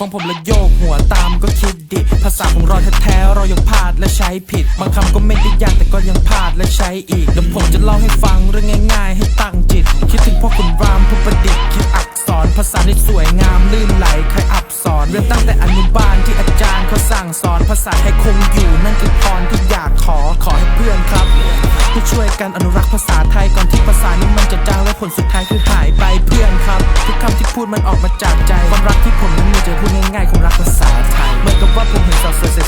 ฟังผมแล้วโยกหัวตามก็คิดดิ ภาษาของเราแท้ๆเรายังพลาดและใช้ผิด บางคำก็ไม่ได้ยากแต่ก็ยังพลาดและใช้อีกเดี๋ยวผมจะเล่าให้ฟังเรื่องง่าย ๆ ให้ตั้งจิต คิดถึงพ่อคุณรามผู้ประดิษฐ์คิดอักษรภาษาที่สวยงามลื่นไหลใครอับสอนเริ่มตั้งแต่อนุบาลที่อาจารย์เขาสั่งสอนภาษาให้คงอยู่นั่นคือพรที่อยากขอขอให้เพื่อนครับให้ช่วยกันอนุรักษ์ภาษาไทยก่อนที่ภาษานี้มันจะจางและผลสุดท้ายคือหายไปเพื่อนครับ ทุกคำที่พูดมันออกมาจากใจความรักที่ผม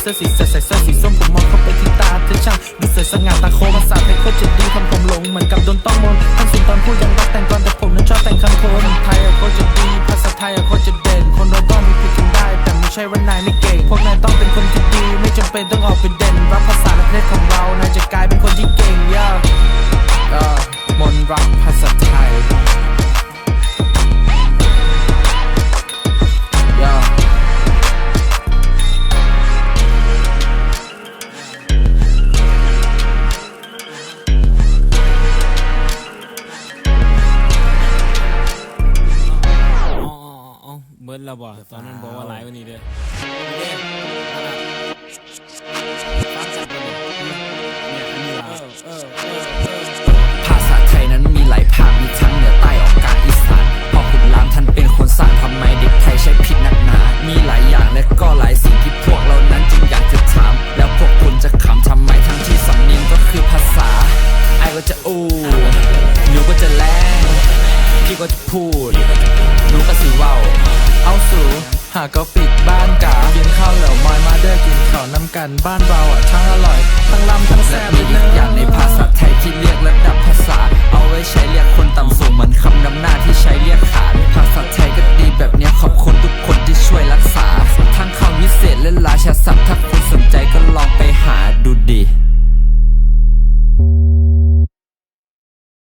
เสื้อสีเสื้อใส่เสื้อสีส้มผมมองเข้าไปที่ตาเธอช่างดูสวยสง่าตาโคมภาษาไทยโคตรจะดีทำผมหลงเหมือนกับโดนต้องมนต์ทำสิ่งตอนพูดยังรักแต่งก่อนแต่ผมนั้นชอบแต่งคำโคนไทยอะโคตรจะดี ภาษาไทยอะโคตรจะเด่น คนเราต้องมีผิดกันได้ แต่ไม่ใช่ว่านายไม่เก่ง พวกนายต้องเป็นคนที่ดี ไม่จำเป็นต้องออกเป็นเด่น รักภาษาและประเทศของเรา นายจะกลายเป็นคนที่เก่งย่าเออมนต์รักภาษาไทย เบิร์ดแล้วบ่ตอนนั้นบอกว่าหลายกวันนี้เด้อ ก็ปิดบ้านกากินข้าวเหลวมอยมาเด้อกินข้าวน้ำกันบ้านเราอะทั้งอร่อยทั้งลำทั้งแซ่บมีอีกอย่างในภาษา